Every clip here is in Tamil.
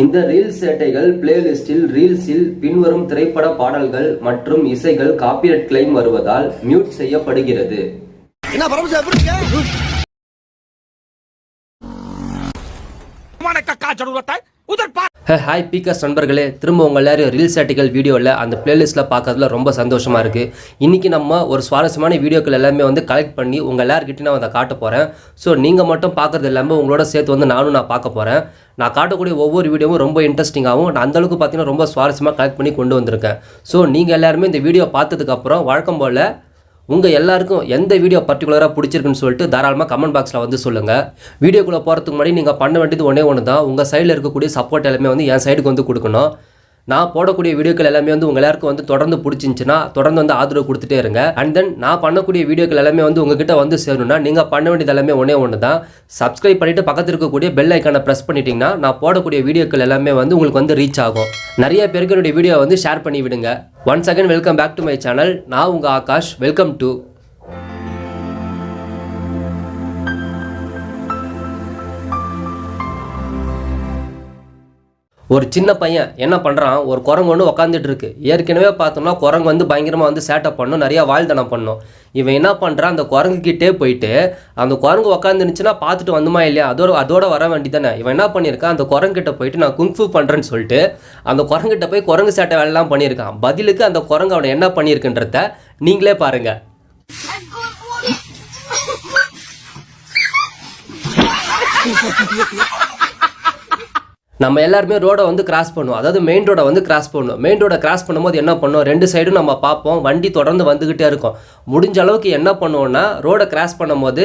இந்த ரீல்ஸ் சேட்டைகள் பிளேலிஸ்டில் ரீல்ஸில் பின்வரும் திரைப்பட பாடல்கள் மற்றும் இசைகள் காப்பிரைட் கிளைம் வருவதால் மியூட் செய்யப்படுகிறது. என்ன ஹாய் பீக்கர்ஸ் நண்பர்களே. திரும்ப உங்கள் எல்லோரும் ரீல்ஸ் ஆர்டிகல் வீடியோவில் அந்த பிளேலிஸ்ட்டில் பார்க்கறதுல ரொம்ப சந்தோஷமாக இருக்குது இன்றைக்கி நம்ம ஒரு சுவாரஸ்யமான வீடியோக்கள் எல்லாமே வந்து கலெக்ட் பண்ணி உங்கள் எல்லாருக்கிட்டையும் நான் அதை காட்ட போகிறேன் ஸோ நீங்கள் மட்டும் பார்க்குறது எல்லாமே உங்களோட சேர்த்து வந்து நானும் நான் பார்க்க போகிறேன் நான் காட்டக்கூடிய ஒவ்வொரு வீடியோவும் ரொம்ப இன்ட்ரெஸ்டிங்காகவும் நான் அந்தளவுக்கு பார்த்தீங்கன்னா ரொம்ப சுவாரஸ்யமாக கலெக்ட் பண்ணி கொண்டு வந்திருக்கேன். ஸோ நீங்கள் எல்லாருமே இந்த வீடியோ பார்த்ததுக்கப்புறம் வழக்கம் போல் உங்கள் எல்லாருக்கும் எந்த வீடியோ பர்டிகுலராக பிடிச்சிருக்குன்னு சொல்லிட்டு தாராளமாக கமெண்ட் பாக்ஸில் வந்து சொல்லுங்கள் வீடியோக்குள்ளே போகிறதுக்கு முன்னாடி நீங்கள் பண்ண வேண்டியது ஒன்றே ஒன்று தான் உங்கள் சைடில் இருக்கக்கூடிய சப்போர்ட் எல்லாமே வந்து என் சைடுக்கு வந்து கொடுக்கணும். நான் போடக்கூடிய வீடியோக்கள் எல்லாமே வந்து உங்கள் எல்லாருக்கும் வந்து தொடர்ந்து பிடிச்சிருந்துச்சுன்னா தொடர்ந்து வந்து ஆதரவு கொடுத்துட்டே இருங்க. அண்ட் தென் நான் பண்ணக்கூடிய வீடியோக்கள் எல்லாமே வந்து உங்ககிட்ட வந்து சேரணும்னா நீங்கள் பண்ண வேண்டியது எல்லாமே ஒன்றே ஒன்று தான் சப்ஸ்கிரைப் பண்ணிவிட்டு பக்கத்தில் இருக்கக்கூடிய பெல் ஐக்கானை ப்ரெஸ் பண்ணிட்டீங்கன்னா நான் போடக்கூடிய வீடியோக்கள் எல்லாமே வந்து உங்களுக்கு வந்து ரீச் ஆகும். நிறைய பேருக்கு என்னுடைய வீடியோ வந்து ஷேர் பண்ணி விடுங்க. Once again welcome back to my channel நான் உங்கள் ஆகாஷ். வெல்கம் டு ஒரு சின்ன பையன் என்ன பண்ணுறான் ஒரு குரங்கு ஒன்று உக்காந்துட்டு இருக்கு ஏற்கனவே பார்த்தோம்னா குரங்கு வந்து பயங்கரமாக வந்து சேட்டை பண்ணும் நிறையா வாழ்த்தனம் பண்ணும். இவன் என்ன பண்ணுறான் அந்த குரங்குக்கிட்டே போயிட்டு அந்த குரங்கு உக்காந்துருந்துச்சுன்னா பார்த்துட்டு வந்துமா இல்லையா? அதோட அதோட வர வேண்டியதானே இவன் என்ன பண்ணியிருக்கான்? அந்த குரங்கிட்ட போயிட்டு நான் குங்ஃபு பண்ணுறேன்னு சொல்லிட்டு அந்த குரங்கிட்ட போய் குரங்கு சேட்டை வேலைலாம் பண்ணியிருக்கான். பதிலுக்கு அந்த குரங்கு அவனை என்ன பண்ணியிருக்குன்றத நீங்களே பாருங்கள் நம்ம எல்லாருமே ரோடை வந்து கிராஸ் பண்ணுவோம். அதாவது மெயின் ரோடை வந்து கிராஸ் பண்ணுவோம். மெயின் ரோடை கிராஸ் பண்ணும்போது என்ன பண்ணுவோம்? ரெண்டு சைடும் நம்ம பார்ப்போம். வண்டி தொடர்ந்து வந்துக்கிட்டே இருக்கும். முடிஞ்ச அளவுக்கு என்ன பண்ணுவோம்னா ரோடை கிராஸ் பண்ணும்போது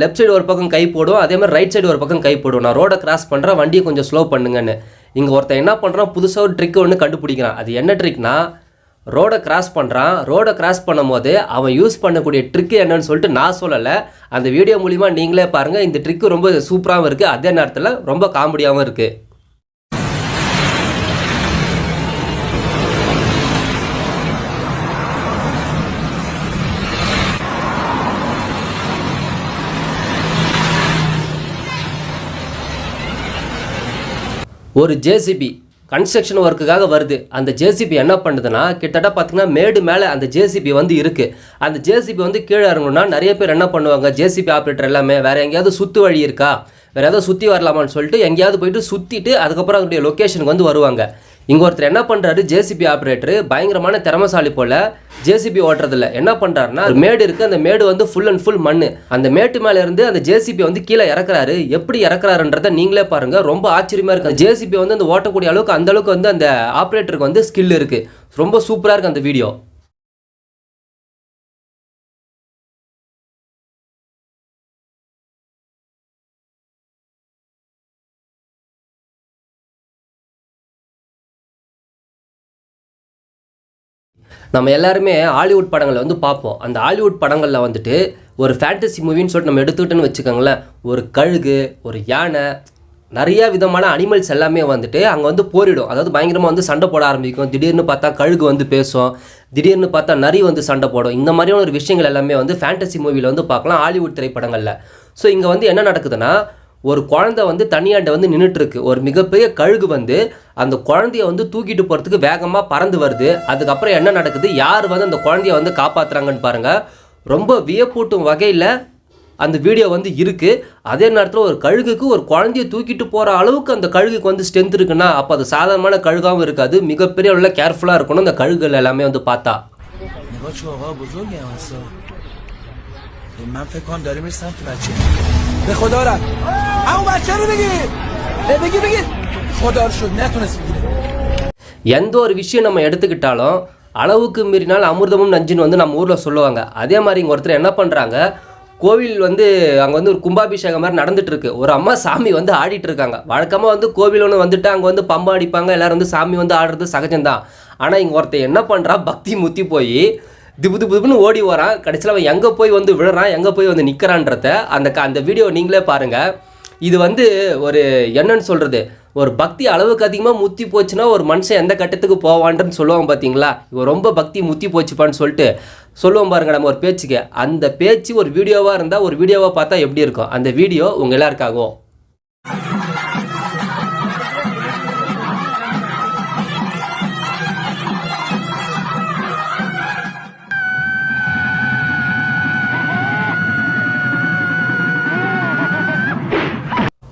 லெஃப்ட் சைடு ஒரு பக்கம் கை போடும் அதே மாதிரி ரைட் சைடு ஒரு பக்கம் கை போடும் நான் ரோடை கிராஸ் பண்ணுறேன் வண்டியை கொஞ்சம் ஸ்லோ பண்ணுங்கன்னு. இங்கே ஒருத்தன் என்ன பண்ணுறான் புதுசாக ஒரு ட்ரிக் ஒன்று கண்டுபிடிக்கிறான். அது என்ன ட்ரிக்னா ரோடை கிராஸ் பண்ணுறான் ரோடை கிராஸ் பண்ணும்போது அவன் யூஸ் பண்ணக்கூடிய ட்ரிக்கு என்னன்னு சொல்லிட்டு நான் சொல்லலை. அந்த வீடியோ மூலிமா நீங்களே பாருங்கள் இந்த ட்ரிக்கு ரொம்ப சூப்பராகவும் இருக்குது அதே நேரத்தில் ரொம்ப காமெடியாகவும் இருக்குது ஒரு ஜேசிபி கன்ஸ்ட்ரக்ஷன் ஒர்க்குக்காக வருது. அந்த ஜேசிபி என்ன பண்ணுதுன்னா கிட்டத்தட்ட பார்த்தீங்கன்னா மேடு மேலே அந்த ஜேசிபி வந்து இருக்குது அந்த ஜேசிபி வந்து கீழே இறங்கணும்னா நிறைய பேர் என்ன பண்ணுவாங்க? ஜேசிபி ஆப்ரேட்டர் எல்லாமே வேறு எங்கேயாவது சுற்று வழி இருக்கா? வேறு ஏதாவது சுற்றி வரலாமான்னு சொல்லிட்டு எங்கேயாவது போயிட்டு சுற்றிட்டு அதுக்கப்புறம் அதனுடைய லொக்கேஷனுக்கு வந்து வருவாங்க. இங்கே ஒருத்தர் என்ன பண்ணுறாரு ஜேசிபி ஆப்ரேட்டர் பயங்கரமான திறமசாலி போல் ஜேசிபி ஓட்டுறதில்ல. என்ன பண்ணுறாருன்னா ஒரு மேடு இருக்குது அந்த மேடு வந்து ஃபுல் அண்ட் ஃபுல் மண் அந்த மேட்டு மேலே இருந்து அந்த ஜேசிபி வந்து கீழே இறக்குறாரு. எப்படி இறக்குறாருன்றத நீங்களே பாருங்கள் ரொம்ப ஆச்சரியமாக இருக்குது ஜேசிபி வந்து அந்த ஓட்டக்கூடிய அளவுக்கு அந்த அளவுக்கு வந்து அந்த ஆப்ரேட்டருக்கு வந்து ஸ்கில் இருக்குது ரொம்ப சூப்பராக இருக்குது அந்த வீடியோ நம்ம எல்லாருமே ஹாலிவுட் படங்களை வந்து பார்ப்போம். அந்த ஹாலிவுட் படங்களில் வந்துட்டு ஒரு ஃபேண்டசி மூவின்னு சொல்லிட்டு நம்ம எடுத்துக்கிட்டோன்னு வச்சுக்கோங்களேன் ஒரு கழுகு ஒரு யானை நிறையா விதமான அனிமல்ஸ் எல்லாமே வந்துட்டு அங்கே வந்து போரிடும். அதாவது பயங்கரமாக வந்து சண்டை போட ஆரம்பிக்கும். திடீர்னு பார்த்தா கழுகு வந்து பேசும். திடீர்னு பார்த்தா நரி வந்து சண்டை போடும். இந்த மாதிரியான ஒரு விஷயங்கள் எல்லாமே வந்து ஃபேண்டசி மூவியில் வந்து பார்க்கலாம் ஹாலிவுட் திரைப்படங்களில். ஸோ இங்கே வந்து என்ன நடக்குதுன்னா ஒரு குழந்தை வந்து தனியாண்ட வந்து நின்றுட்டு இருக்கு ஒரு மிகப்பெரிய கழுகு வந்து அந்த குழந்தைய வந்து தூக்கிட்டு போகிறதுக்கு வேகமாக பறந்து வருது அதுக்கப்புறம் என்ன நடக்குது யார் வந்து அந்த குழந்தைய வந்து காப்பாற்றுறாங்கன்னு பாருங்கள் ரொம்ப வியப்பூட்டும் வகையில் அந்த வீடியோ வந்து இருக்குது அதே நேரத்தில் ஒரு கழுகுக்கு ஒரு குழந்தைய தூக்கிட்டு போகிற அளவுக்கு அந்த கழுகுக்கு வந்து ஸ்ட்ரென்த் இருக்குன்னா அப்போ அது சாதாரணமான கழுகாகவும் இருக்காது மிகப்பெரிய உள்ள கேர்ஃபுல்லாக இருக்கணும் அந்த கழுகுகள் எல்லாமே வந்து பார்த்தா نگاه چوقا بزرگه هم اصلا من فکر کنم داره میره سمت بچه به خدا رفت همون بچه رو بگیر اه، بگیر بگیر خدا رو شد نتونست بگیره எந்த ஒரு விஷயம் நம்ம எடுத்துக்கிட்டாலும் அளவுக்கு மீறினால் அமிர்தமும் நஞ்சுன்னு வந்து நம்ம ஊரில் சொல்லுவாங்க அதே மாதிரி இங்கே ஒருத்தர் என்ன பண்ணுறாங்க கோவில் வந்து அங்கே வந்து ஒரு கும்பாபிஷேகம் மாதிரி நடந்துட்டு இருக்கு ஒரு அம்மா சாமி வந்து ஆடிட்டு இருக்காங்க வழக்கமாக வந்து கோவில் ஒன்று வந்துட்டு அங்கே வந்து பம்பா அடிப்பாங்க எல்லாரும் வந்து சாமி வந்து ஆடுறது சகஜம்தான் ஆனால் இங்கே ஒருத்தர் என்ன பண்ணுறா பக்தி முத்தி போய் திபு திபு திபுன்னு ஓடி வரான் கடைசியில் அவன் எங்கே போய் வந்து விழுறான் எங்கே போய் வந்து நிற்கிறான்றத அந்த க- அந்த வீடியோ நீங்களே பாருங்கள் இது வந்து ஒரு என்னன்னு சொல்கிறது ஒரு பக்தி அளவுக்கு அதிகமாக முத்தி போச்சுன்னா ஒரு மனுஷன் எந்த கட்டத்துக்கு போவான்றன்னு சொல்லுவான் பார்த்தீங்களா இவன் ரொம்ப பக்தி முத்தி போச்சுப்பான்னு சொல்லிட்டு சொல்லுவோம் பாருங்க நம்ம ஒரு பேச்சுக்கு. அந்த பேச்சு ஒரு வீடியோவாக இருந்தால் ஒரு வீடியோவாக பார்த்தா எப்படி இருக்கும்? அந்த வீடியோ உங்கள் எல்லாருக்காகும்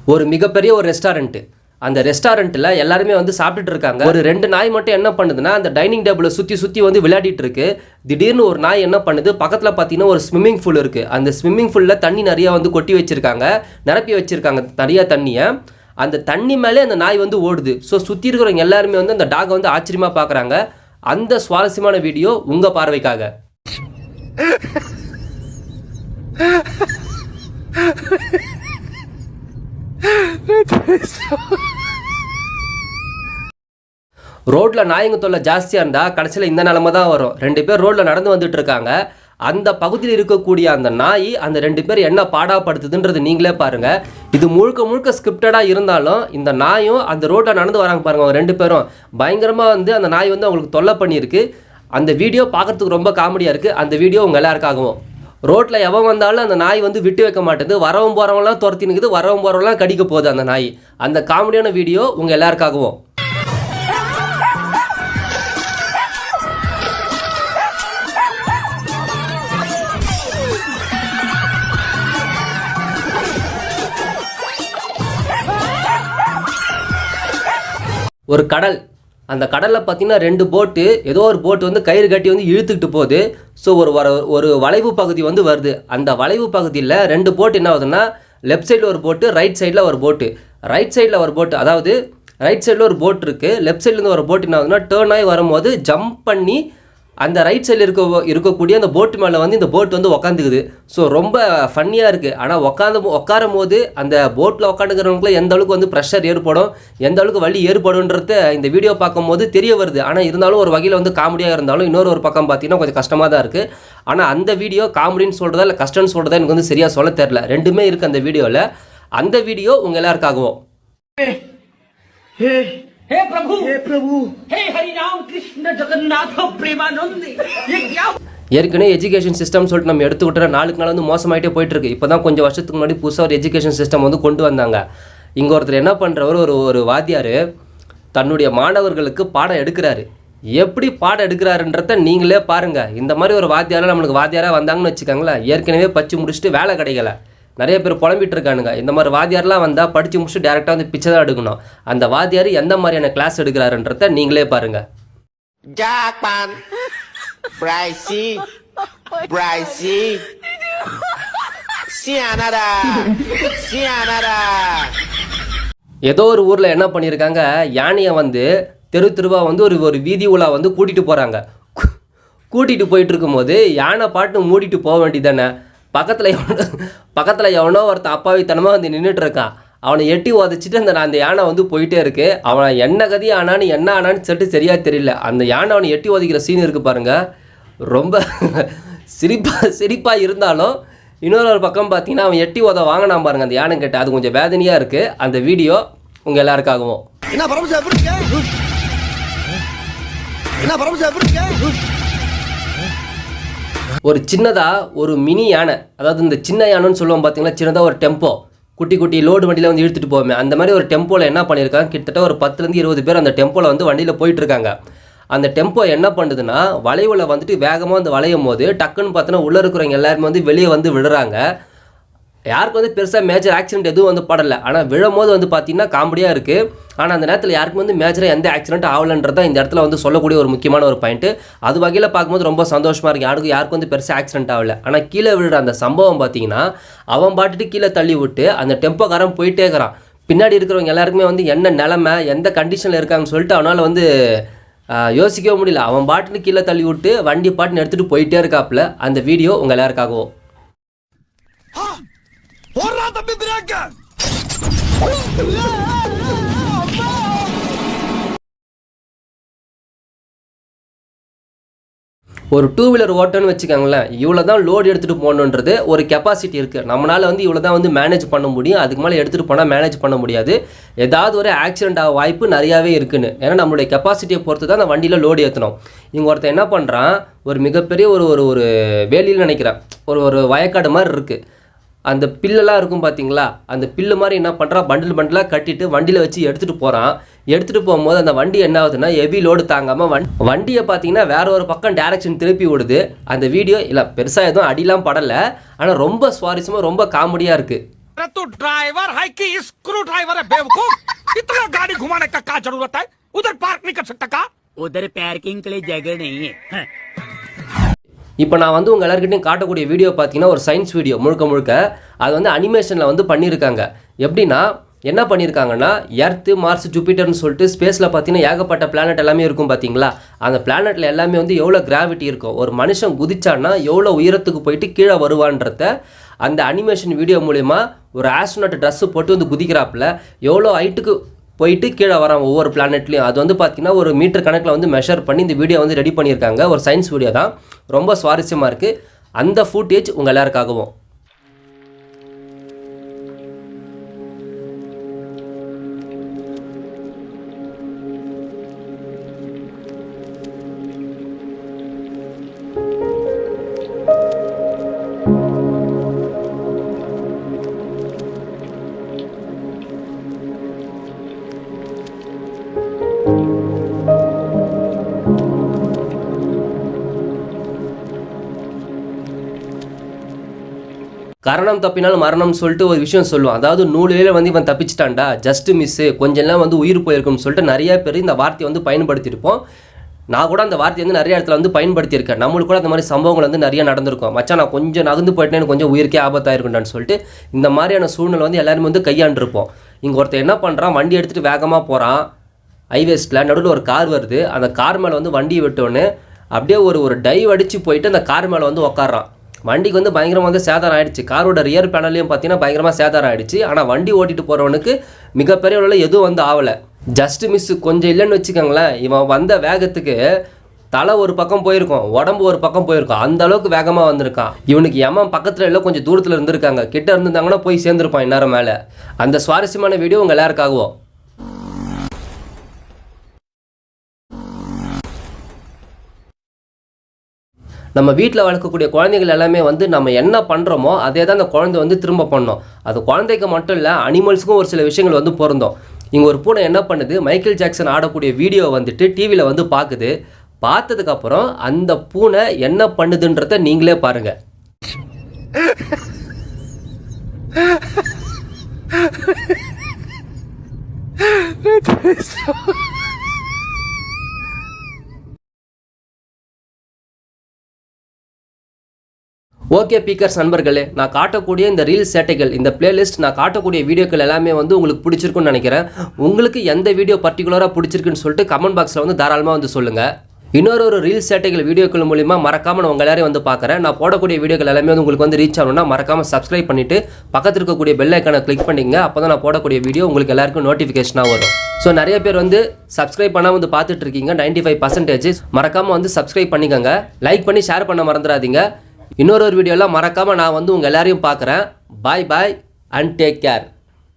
ஒரு மிகப்பெரிய ஒரு ரெஸ்டாரண்ட்டு அந்த ரெஸ்டாரண்ட்டில் எல்லாருமே வந்து சாப்பிட்டுட்டு இருக்காங்க. ஒரு ரெண்டு நாய் மட்டும் என்ன பண்ணுதுன்னா அந்த டைனிங் டேபிளை சுற்றி சுற்றி வந்து விளையாடிட்டு இருக்கு. திடீர்னு ஒரு நாய் என்ன பண்ணுது? பக்கத்தில் பார்த்தீங்கன்னா ஒரு ஸ்விம்மிங் பூல் இருக்குது அந்த ஸ்விம்மிங் பூலில் தண்ணி நிறையா வந்து கொட்டி வச்சுருக்காங்க. நிரப்பி வச்சுருக்காங்க நிறையா தண்ணியை. அந்த தண்ணி மேலே அந்த நாய் வந்து ஓடுது. ஸோ சுற்றி இருக்கிறவங்க எல்லாருமே வந்து அந்த டாகை வந்து ஆச்சரியமாக பார்க்குறாங்க அந்த சுவாரஸ்யமான வீடியோ உங்கள் பார்வைக்காக. ரோட்டில் நாயங்க தொல்லை ஜாஸ்தியாக இருந்தால் கடைசியில் இந்த நிலமை தான் வரும். ரெண்டு பேர் ரோட்டில் நடந்து வந்துட்டு இருக்காங்க அந்த பகுதியில் இருக்கக்கூடிய அந்த நாய் அந்த ரெண்டு பேர் என்ன பாடாப்படுத்துதுன்றது நீங்களே பாருங்கள் இது முழுக்க முழுக்க ஸ்கிரிப்டடாக இருந்தாலும் இந்த நாயும் அந்த ரோட்டில் நடந்து வராங்க பாருங்கள் அவங்க ரெண்டு பேரும். பயங்கரமாக வந்து அந்த நாய் வந்து அவங்களுக்கு தொல்லை பண்ணியிருக்கு. அந்த வீடியோ பார்க்கறதுக்கு ரொம்ப காமெடியாக இருக்குது அந்த வீடியோ உங்கள் எல்லாருக்காகவும். ரோட்டில் எவன் வந்தாலும் அந்த நாய் வந்து விட்டு வைக்க மாட்டேது வரவும் போகிறவங்களாம் துரத்தினுக்குது வரவும் போகிறவங்களாம் கடிக்க போகுது அந்த நாய். அந்த காமெடியான வீடியோ உங்கள் எல்லாருக்காகவும். ஒரு கடல். அந்த கடலில் பார்த்தீங்கன்னா ரெண்டு போட்டு ஏதோ ஒரு போட்டு வந்து கயிறு கட்டி வந்து இழுத்துக்கிட்டு போகுது. ஸோ ஒரு வர ஒரு வளைவு பகுதி வந்து வருது. அந்த வளைவு பகுதியில் ரெண்டு போட்டு என்ன ஆகுதுன்னா லெஃப்ட் சைடில் ஒரு போட்டு ரைட் சைடில் ஒரு போட்டு ரைட் சைடில் ஒரு போட்டு அதாவது ரைட் சைடில் ஒரு போட் இருக்குது லெஃப்ட் சைட்லேருந்து ஒரு போட் என்ன ஆகுதுன்னா டேர்ன் ஆகி வரும்போது ஜம்ப் பண்ணி அந்த ரைட் சைடில் இருக்க இருக்கக்கூடிய அந்த போட்டு மேலே வந்து இந்த போட் வந்து உக்காந்துக்குது. ஸோ ரொம்ப ஃபன்னியாக இருக்குது ஆனால் உட்காந்து உட்காரும் போது அந்த போட்டில் உட்காந்துக்கிறவங்களுக்குலாம் எந்த அளவுக்கு வந்து ப்ரெஷர் ஏற்படும் எந்த அளவுக்கு வலி ஏற்படும்ன்றது இந்த வீடியோ பார்க்கும்போது தெரிய வருது. ஆனால் இருந்தாலும் ஒரு வகையில் வந்து காமெடியாக இருந்தாலும் இன்னொரு ஒரு பக்கம் பார்த்தீங்கன்னா கொஞ்சம் கஷ்டமாக தான் இருக்குது ஆனால் அந்த வீடியோ காமெடின்னு சொல்கிறதா இல்லை கஷ்டம்னு சொல்கிறதா எனக்கு வந்து சரியாக சொல்ல தெரில ரெண்டுமே இருக்குது அந்த வீடியோவில் அந்த வீடியோ உங்கள் எல்லாருக்காகவும். हे प्रभु हे प्रभु हे हरि राम कृष्ण जगन्नाथ प्रेमानंद ये क्या ஏற்கனவே எஜுகேஷன் சிஸ்டம் சொல்லிட்டு நம்ம எடுத்துக்கிட்டோம் நாளுக்கு நாள் வந்து மோசமாயிட்டே போயிட்டு இருக்கு இப்போ தான் கொஞ்சம் வருஷத்துக்கு முன்னாடி புதுசாக ஒரு எஜுகேஷன் சிஸ்டம் வந்து கொண்டு வந்தாங்க இங்கே ஒருத்தர் என்ன பண்ணுறவர் ஒரு ஒரு வாத்தியார் தன்னுடைய மாணவர்களுக்கு பாடம் எடுக்கிறாரு எப்படி பாடம் எடுக்கிறாருன்றத நீங்களே பாருங்கள் இந்த மாதிரி ஒரு வாத்தியாரம் நம்மளுக்கு வாத்தியாராக வந்தாங்கன்னு வச்சுக்கோங்களேன் ஏற்கனவே படித்து முடிச்சுட்டு வேலை கிடைக்கல நிறைய பேர் புலம்பிட்டு இருக்கானுங்க இந்த மாதிரி வாத்தியார்லாம் வந்தால் படித்து முடிச்சுட்டு டேரெக்டாக வந்து பிச்சை தான் எடுக்கணும் அந்த வாத்தியார் எந்த மாதிரியான கிளாஸ் எடுக்கிறாருன்றத நீங்களே பாருங்கள் Jackpan. Pricey. Pricey. Cianada. Cianada. ஏதோ ஒரு ஊரில் என்ன பண்ணியிருக்காங்க யானையை வந்து தெரு தெருவா வந்து ஒரு ஒரு வீதி உலா வந்து கூட்டிகிட்டு போகிறாங்க கூட்டிகிட்டு போயிட்டு இருக்கும்போது யானை பாட்டு மூடிட்டு போக வேண்டியதானே பக்கத்தில் எவனோ பக்கத்தில் எவனோ ஒருத்தன் அப்பாவித்தனமாக வந்து நின்றுட்டு இருக்கான் அவனை எட்டி உதச்சிட்டு அந்த அந்த யானை வந்து போயிட்டே இருக்கு. அவனை என்ன கதி ஆனான்னு என்ன ஆனான்னு சொல்லிட்டு சரியாக தெரியல. அந்த யானை அவனை எட்டி உதைக்கிற சீன் இருக்குது பாருங்கள் ரொம்ப சிரிப்பாக சிரிப்பாக இருந்தாலும் இன்னொரு ஒரு பக்கம் பார்த்தீங்கன்னா அவன் எட்டி உத வாங்கினான் பாருங்க அந்த யானை கிட்ட அது கொஞ்சம் வேதனையாக இருக்குது அந்த வீடியோ உங்கள் எல்லாருக்காகவும். என்ன பரமசா எப்படி என்ன பரமசா எப்படி ஒரு சின்னதாக ஒரு மினி யானை. அதாவது இந்த சின்ன யானைன்னு சொல்லுவோம் பார்த்தீங்களா சின்னதாக ஒரு டெம்போ குட்டி குட்டி லோடு வண்டியில் வந்து இழுத்துட்டு போவோமே. அந்த மாதிரி ஒரு டெம்போவில் என்ன பண்ணியிருக்காங்க கிட்டத்தட்ட ஒரு பத்துலேருந்து இருபது பேர் அந்த டெம்போவில் வந்து வண்டியில் போயிட்டுருக்காங்க. அந்த டெம்போ என்ன பண்ணுதுன்னா வளைவில் வந்துட்டு வேகமாக வந்து வளையும் போது டக்குன்னு பார்த்தோன்னா உள்ளே இருக்கிறவங்க எல்லாருமே வந்து வெளியே வந்து விடுறாங்க யாருக்கு வந்து பெருசாக மேஜர் ஆக்சிடென்ட் எதுவும் வந்து படலை. ஆனால் விழும்போது வந்து பார்த்தீங்கன்னா காமெடியாக இருக்குது ஆனால் அந்த நேரத்தில் யாருக்கும் வந்து மேஜராக எந்த ஆக்சிடென்ட் ஆகலன்றதான் இந்த இடத்துல வந்து சொல்லக்கூடிய ஒரு முக்கியமான ஒரு பாயிண்ட்டு அது வகையில் பார்க்கும்போது ரொம்ப சந்தோஷமாக இருக்குது யாருக்கும் யாருக்கும் வந்து பெருசாக ஆக்சிடென்ட் ஆகலை. ஆனால் கீழே விழுற அந்த சம்பவம் பார்த்தீங்கன்னா அவன் பாட்டுட்டு கீழே தள்ளி விட்டு அந்த டெம்போக்காரன் போயிட்டே இருக்கிறான். பின்னாடி இருக்கிறவங்க எல்லாருக்குமே வந்து என்ன நிலமை எந்த கண்டிஷனில் இருக்காங்கன்னு சொல்லிட்டு அவனால் வந்து யோசிக்கவே முடியல. அவன் பாட்டுன்னு கீழே தள்ளி விட்டு வண்டி பாட்டுன்னு எடுத்துகிட்டு போயிட்டே இருக்காப்புல. அந்த வீடியோ உங்கள் எல்லாருக்காகவும் போடுறா தம்பி பிரேக்க ஒரு டூ வீலர் ஓட்டோன்னு வச்சுக்கோங்களேன் இவ்வளோ தான் லோடு எடுத்துகிட்டு போகணுன்றது ஒரு கெப்பாசிட்டி இருக்குது நம்மளால் வந்து இவ்வளோ தான் வந்து மேனேஜ் பண்ண முடியும். அதுக்கு மேலே எடுத்துகிட்டு போனால் மேனேஜ் பண்ண முடியாது. ஏதாவது ஒரு ஆக்சிடென்ட் ஆக வாய்ப்பு நிறையாவே இருக்குன்னு. ஏன்னா நம்மளுடைய கெப்பாசிட்டியை பொறுத்து தான் அந்த வண்டியில் லோடு ஏற்றணும் இங்கே ஒருத்தன் என்ன பண்ணுறான் ஒரு மிகப்பெரிய ஒரு ஒரு ஒரு வேலியில் நினைக்கிறேன். ஒரு ஒரு வயக்காடு மாதிரி இருக்குது அந்த பில்லெல்லாம் இருக்கும் பார்த்தீங்களா அந்த பில்லு மாதிரி என்ன பண்ணுறான் பண்டில் பண்டிலாக கட்டிட்டு வண்டியில் வச்சு எடுத்துகிட்டு போகிறான் எடுத்துகிட்டு போகும்போது அந்த வண்டி என்ன ஆகுதுன்னா ஹெவி லோடு தாங்காமல் வண் வண்டியை பார்த்தீங்கன்னா வேற ஒரு பக்கம் டேரக்ஷன் திருப்பி விடுது அந்த வீடியோ இல்லை பெருசாக எதுவும் அடிலாம் படலை ஆனால் ரொம்ப சுவாரஸ்யமாக ரொம்ப காமெடியாக இருக்குது अरे तू ड्राइवर है कि स्क्रू ड्राइवर है बेवकूफ इतना गाड़ी घुमाने का क्या जरूरत है उधर पार्क नहीं कर सकता का उधर पार्किंग के लिए जगह नहीं है हाँ। இப்போ நான் வந்து உங்கள் எல்லாருக்கிட்டையும் காட்டக்கூடிய வீடியோ பார்த்தீங்கன்னா ஒரு சயின்ஸ் வீடியோ முழுக்க முழுக்க. அது வந்து அனிமேஷனில் வந்து பண்ணியிருக்காங்க. எப்படின்னா என்ன பண்ணியிருக்காங்கன்னா எர்த்து மார்ஸ் ஜூபிட்டர்னு சொல்லிட்டு ஸ்பேஸில் பார்த்தீங்கன்னா ஏகப்பட்ட பிளானட் எல்லாமே இருக்கும் பார்த்தீங்களா? அந்த பிளானெட்டில் எல்லாமே வந்து எவ்வளோ கிராவிட்டி இருக்கும் ஒரு மனுஷன் குதிச்சான்னா எவ்வளோ உயரத்துக்கு போயிட்டு கீழே வருவான்றத அந்த அனிமேஷன் வீடியோ மூலிமா ஒரு ஆஸ்ட்ரோனட் ட்ரெஸ்ஸு போட்டு வந்து குதிக்கிறாப்புல எவ்வளோ ஹைட்டுக்கு போயிட்டு கீழே வரான் ஒவ்வொரு பிளானெட்லையும் அது வந்து பார்த்தீங்கன்னா ஒரு மீட்டர் கணக்கில் வந்து மெஷர் பண்ணி இந்த வீடியோ வந்து ரெடி பண்ணியிருக்காங்க. ஒரு சயின்ஸ் வீடியோ தான். ரொம்ப சுவாரஸ்யமாக இருக்குது அந்த ஃபுட்டேஜ் உங்கள் எல்லாருக்காகவும். கரணம் தப்பினால் மரணம்னு சொல்லிட்டு ஒரு விஷயம் சொல்லுவான். அதாவது நூலிலே வந்து இவன் தப்பிச்சிட்டான்டா ஜஸ்ட் மிஸ்ஸு கொஞ்சம்லாம் வந்து உயிர் போயிருக்கும்னு சொல்லிட்டு நிறைய பேர் இந்த வார்த்தையை வந்து பயன்படுத்தியிருப்போம். நான் கூட அந்த வார்த்தையை வந்து நிறைய இடத்துல வந்து பயன்படுத்தியிருக்கேன். நம்மளுக்கு கூட அந்த மாதிரி சம்பவங்கள் வந்து நிறைய நடந்திருக்கும். மச்சான் நான் கொஞ்சம் நகர்ந்து போயிட்டேன் எனக்கு கொஞ்சம் உயிருக்கே ஆபத்தாயிருக்குண்டான்னு சொல்லிட்டு இந்த மாதிரியான சூழ்நிலை வந்து எல்லாருமே வந்து கையாண்டிருப்போம். இங்கே ஒருத்தர் என்ன பண்ணுறான் வண்டி எடுத்துகிட்டு வேகமாக போகிறான் ஹைவேஸில் நடுவில் ஒரு கார் வருது. அந்த கார் மேலே வந்து வண்டியை விட்டோன்னு அப்படியே ஒரு ஒரு டைவ் அடித்து போயிட்டு அந்த கார் மேலே வந்து உட்காரான் வண்டிக்கு வந்து பயங்கரமாக வந்து சேதாரம் ஆயிடுச்சு. காரோட ரியர் பேனல்லையும் பார்த்தீங்கன்னா பயங்கரமாக சேதாரம் ஆகிடுச்சு ஆனால் வண்டி ஓட்டிட்டு போகிறவனுக்கு மிகப்பெரிய அளவில் எதுவும் வந்து ஆகலை ஜஸ்ட் மிஸ் கொஞ்சம் இல்லைன்னு வச்சுக்கோங்களேன். இவன் வந்த வேகத்துக்கு தலை ஒரு பக்கம் போயிருக்கும் உடம்பு ஒரு பக்கம் போயிருக்கும். அந்த அளவுக்கு வேகமாக வந்திருக்கான். இவனுக்கு எமன் பக்கத்தில் இல்லை கொஞ்சம் தூரத்தில் இருந்திருக்காங்க. கிட்ட இருந்திருந்தாங்கன்னா போய் சேர்ந்துருப்பான் இந்நேரம் மேலே. அந்த சுவாரஸ்யமான வீடியோ உங்கள் எல்லாருக்காகவும் நம்ம வீட்டில் வளர்க்கக்கூடிய குழந்தைகள் எல்லாமே வந்து நம்ம என்ன பண்ணுறோமோ அதே தான் அந்த குழந்தை வந்து திரும்ப பண்ணோம். அது குழந்தைக்கு மட்டும் இல்லை அனிமல்ஸுக்கும் ஒரு சில விஷயங்கள் வந்து பொருந்தும். இங்கே ஒரு பூனை என்ன பண்ணுது மைக்கேல் ஜாக்சன் ஆடக்கூடிய வீடியோ வந்துட்டு டிவியில் வந்து பார்க்குது பார்த்ததுக்கப்புறம் அந்த பூனை என்ன பண்ணுதுன்றத நீங்களே பாருங்கள் ஓகே பீக்கர்ஸ் நண்பர்களே நான் காட்டக்கூடிய இந்த ரீல் சேட்டைகள் இந்த பிளேலிஸ்ட் நான் காட்டக்கூடிய வீடியோக்கள் எல்லாமே வந்து உங்களுக்கு பிடிச்சிருக்குன்னு நினைக்கிறேன். உங்களுக்கு எந்த வீடியோ பர்டிகுலராக பிடிச்சிருக்குன்னு சொல்லிட்டு கமெண்ட் பாக்ஸில் வந்து தாராளமாக வந்து சொல்லுங்கள் இன்னொரு ஒரு ரீல் சேட்டைகள் வீடியோக்கள் மூலிமா மறக்காமல் நான் உங்கள் எல்லாரையும் வந்து பார்க்குறேன். நான் போடக்கூடிய வீடியோக்கள் எல்லாமே வந்து உங்களுக்கு வந்து ரீச் ஆகணும்னா மறக்காமல் சப்ஸ்கிரைப் பண்ணிவிட்டு பக்கத்தில் இருக்கக்கூடிய பெல் ஐக்கானை கிளிக் பண்ணிங்க அப்போ தான் நான் போடக்கூடிய வீடியோ உங்களுக்கு எல்லாருக்கும் நோட்டிஃபிகேஷனாக வரும். ஸோ நிறைய பேர் வந்து சப்ஸ்கிரைப் பண்ணால் வந்து பார்த்துட்டு இருக்கீங்க. நைன்டி ஃபைவ் பர்சன்டேஜ் மறக்காமல் வந்து சப்ஸ்கிரைப் பண்ணிக்கோங்க. லைக் பண்ணி ஷேர் பண்ண மறந்துடாதீங்க. இன்னொரு ஒரு வீடியோவில் மறக்காமல் நான் வந்து உங்கள் எல்லாரையும் பார்க்குறேன். Bye bye and take care